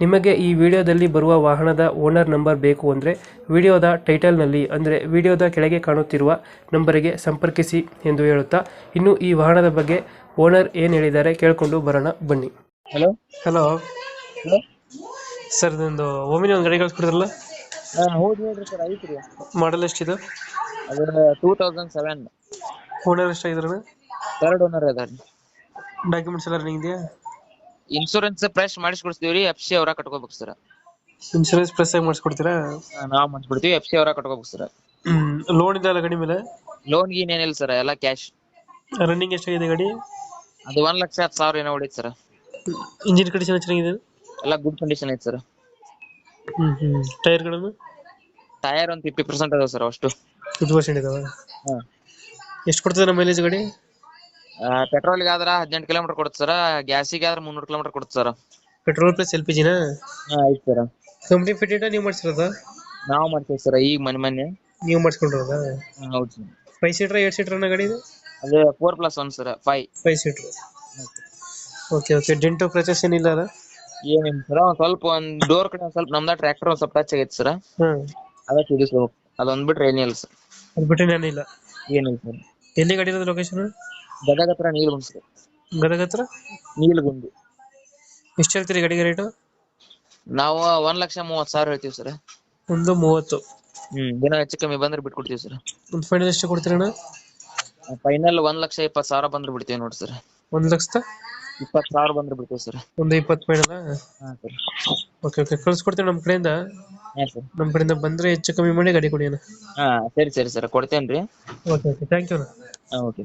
ನಿಮಗೆ ಈ ವಿಡಿಯೋದಲ್ಲಿ ಬರುವ ವಾಹನದ ಓನರ್ ನಂಬರ್ ಬೇಕು ಅಂದರೆ ವಿಡಿಯೋದ ಟೈಟಲ್ನಲ್ಲಿ ಅಂದರೆ ವಿಡಿಯೋದ ಕೆಳಗೆ ಕಾಣುತ್ತಿರುವ ನಂಬರಿಗೆ ಸಂಪರ್ಕಿಸಿ ಎಂದು ಹೇಳುತ್ತಾ ಇನ್ನು ಈ ವಾಹನದ ಬಗ್ಗೆ ಓನರ್ ಏನು ಹೇಳಿದ್ದಾರೆ ಕೇಳಿಕೊಂಡು ಬರೋಣ ಬನ್ನಿ. ಹಲೋ. ಹಲೋ. ಸರ್ ಇದೊಂದು ಓಮಿನಿ ಒಂದು ಗಾಡಿ ಕಳಿಸ್ಕೊಡಿದ್ರಲ್ಲ ಹಾಂ ಹೌದು ಸರ್ ಐತ್ರಿ. ಮಾಡಲ್ ಎಷ್ಟಿದೆ? ಅದು ಟೂ ತೌಸಂಡ್ ಸೆವೆನ್ ಓನರ್ ಎಷ್ಟಾಗಿದ್ರೆ ಥರ್ಡ್ ಓನರ್ ಅದ ರೀ ಡಾಕ್ಯುಮೆಂಟ್ಸ್ ಎಲ್ಲ ರನ್ನಿಂಗ್ ಇದೆಯಾ? ಇನ್ಶೂರೆನ್ಸ್ ಫ್ರೆಶ್ ಮಾಡಿಸ್ಕೊಡ್ತೀವಿ ರೀ ಎಫ್ ಸಿ ಅವರ ಕಟ್ಕೋಬೇಕು ಸರ್ ಇನ್ಶೂರೆನ್ಸ್ ಪ್ರೆಸ್ ಆಗಿ ಮಾಡಿಸ್ಕೊಡ್ತೀರಾ? ನಾವು ಮಾಡಿಸ್ಬಿಡ್ತೀವಿ ಎಫ್ ಸಿ ಅವರ ಕಟ್ಕೋಬೇಕು ಸರ್ ಲೋನ್ ಇದೆ ಅಲ್ಲ ಗಾಡಿ ಮೇಲೆ? ಲೋನ್ ಗೀನ್ ಏನಿಲ್ಲ ಸರ್ ಎಲ್ಲ ಕ್ಯಾಶ್ ರನ್ನಿಂಗ್ ಎಷ್ಟಾಗಿದೆ ಗಾಡಿ? ಅದು ಒಂದ್ ಲಕ್ಷ ಹತ್ತು ಸಾವಿರ ಏನೋ ಹೊಡಿತು ಸರ್ ಇಂಜಿನ್ ಕಂಡೀಷನ್ ಚೆನ್ನಾಗಿದೆ? ಎಲ್ಲ ಗುಡ್ ಕಂಡೀಷನ್ ಐತೆ ಸರ್ ಹ್ಞೂ ಹ್ಞೂ ಟೈರ್ಗಳನ್ನು ಟೈರ್ ಒಂದು ಫಿಫ್ಟಿ ಪರ್ಸೆಂಟ್ ಅದಾವ ಸರ್ ಅಷ್ಟು. ಫಿಫ್ಟಿ ಪರ್ಸೆಂಟ್ ಇದಾವೆ? ಹಾಂ. ಎಷ್ಟು ಕೊಡ್ತದೆ ನಮ್ಮ ಮೈಲೇಜ್ ಗಾಡಿ? ಪೆಟ್ರೋಲ್ಗೆ ಆದ್ರ ಹದಿನೆಂಟು ಕಿಲೋಮೀಟರ್ ಕೊಡುತ್ತೆ ಸರ್ ಗ್ಯಾಸಿಗೆ ಆದ್ರೆ ಮುನ್ನೂರು ಕಿಲೋಮೀಟರ್ ಕೊಡುತ್ತೆ sir. Petrol plus L P ಜಿನ? ಆಯ್ತು ಸರ್. ಕಂಪ್ನಿ ಫಿಟೆಡ್ ನೀವು ಮಾಡಿಸಿರೋದ? ನಾವು ಮಾಡ್ತೀವಿ ಸರ್ ಈಗ ಮನೆ ಮೊನ್ನೆ ನೀವು ಮಾಡಿಸ್ಕೊಂಡಿರೋದ? ಹೌದು ಸರ್. ಫೈವ್ ಸೀಟರ್ ಏಟ್ ಸೀಟರ್ ಗಾಡಿ ಇದು? ಅದು four plus one sir five five seater okay okay ಡೆಂಟೋ ಕ್ರಚಸ್ ಏನಿಲ್ಲ ಅಲ್ಲ ಏನಿಲ್ಲ ಸರ್ ಒಂದ್ ಸ್ವಲ್ಪ ಒಂದ್ ಡೋರ್ ಕಡೆ ಒಂದ್ ಸ್ವಲ್ಪ ನಮ್ದ ಟ್ರ್ಯಾಕ್ಟರ್ ಒಂದ್ ಸ್ವಲ್ಪ ಟಚ್ ಆಗೈತೆ ಸರ್. ಹಾಂ. ಅದ ತಿಳಿಸ್ಬೇಕು ಅದೊಂದ್ ಬಿಟ್ರೆ ಏನಿಲ್ಲ ಸರ್. ಅದು ಬಿಟ್ಟು ಏನಿಲ್ಲ. ಏನಿಲ್ಲ ಸರ್. ಎಲ್ಲಿ ಗಾಡಿ ಇರೋದು ಲೊಕೇಶನ್ ಗದಗ ಹತ್ರ ನೀಲ್ಗುಂಡ್ ಸರ್ ಗದಗ ಹತ್ರ ನೀಲ್ಗುಂಡಿ ಎಷ್ಟು ಹೇಳ್ತೀರಿ ಗಾಡಿಗೆ ರೇಟು ನಾವು ಒಂದ್ ಲಕ್ಷ ಮೂವತ್ ಸಾವಿರ ಹೇಳ್ತೀವಿ ಸರ್. ಒಂದು ಮೂವತ್ತು. ಹ್ಮ್ ದಿನ ಹೆಚ್ಚು ಕಮ್ಮಿ ಬಂದ್ರೆ ಬಿಟ್ಕೊಡ್ತೀವಿ ಸರ್. ಒಂದು ಫೈನಲ್ ಎಷ್ಟು ಕೊಡ್ತೀರಣ್ಣ ಫೈನಲ್ ಒಂದ್ ಲಕ್ಷ ಇಪ್ಪತ್ ಸಾವಿರ ಬಂದ್ರೆ ಬಿಡ್ತೀವಿ ನೋಡಿ ಸರ್. ಒಂದು ಲಕ್ಷದ? ಇಪ್ಪತ್ತು ಸಾವಿರ ಬಂದ್ರೆ ಬಿಡ್ತೀವಿ ಸರ್. ಒಂದು ಇಪ್ಪತ್ತು ಫೈನಲ್ ಹಾ ಸರ್. ಓಕೆ ಓಕೆ ಕಳ್ಸ್ಕೊಡ್ತೀವಿ ನಮ್ಮ ಕಡೆಯಿಂದ. ಹಾ ಸರ್. ನಮ್ಮ ಕಡೆಯಿಂದ ಬಂದರೆ ಹೆಚ್ಚು ಕಮ್ಮಿ ಮಾಡಿ ಗಾಡಿ ಕೊಡಿ ಅಣ್ಣ. ಹಾ ಸರಿ ಸರಿ ಸರ್. ಕೊಡ್ತೇನ್ರಿ. ಓಕೆ ಓಕೆ ಥ್ಯಾಂಕ್ ಯು ಅಣ್ಣ. ಹಾ ಓಕೆ